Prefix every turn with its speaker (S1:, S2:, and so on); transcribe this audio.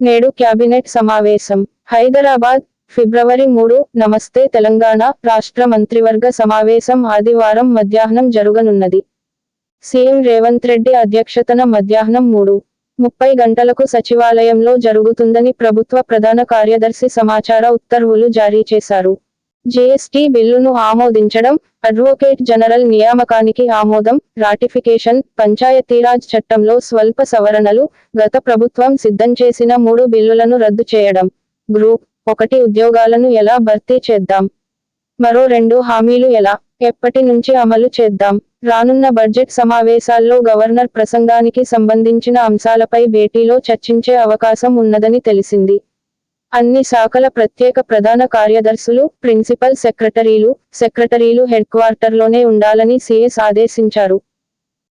S1: నేడు క్యాబినెట్ సమావేశం. హైదరాబాద్ ఫిబ్రవరి మూడు నమస్తే తెలంగాణ రాష్ట్ర మంత్రివర్గ సమావేశం ఆదివారం మధ్యాహ్నం జరుగనున్నది. సీఎం రేవంత్ రెడ్డి అధ్యక్షతన మధ్యాహ్నం మూడు ముప్పై గంటలకు సచివాలయంలో జరుగుతుందని ప్రభుత్వ ప్రధాన కార్యదర్శి సమాచార ఉత్తర్వులు జారీ చేశారు. జీఎస్టీ బిల్లును ఆమోదించడం అడ్వొకేట్ జనరల్ నియామకానికి ఆమోదం రాటిఫికేషన్ పంచాయతీరాజ్ చట్టంలో స్వల్ప సవరణలు గత ప్రభుత్వం సిద్ధం చేసిన మూడు బిల్లులను రద్దు చేయడం. గ్రూప్ ఒకటి ఉద్యోగాలను ఎలా భర్తీ చేద్దాం? మరో రెండు హామీలు ఎలా? ఎప్పటి నుంచి అమలు చేద్దాం? రానున్న బడ్జెట్ సమావేశాల్లో గవర్నర్ ప్రసంగానికి సంబంధించిన అంశాలపై భేటీలో చర్చించే అవకాశం ఉన్నదని తెలిసింది. అన్ని శాఖల ప్రత్యేక ప్రధాన కార్యదర్శులు ప్రిన్సిపల్ సెక్రటరీలు సెక్రటరీలు హెడ్ క్వార్టర్లోనే ఉండాలని సీఎస్ ఆదేశించారు.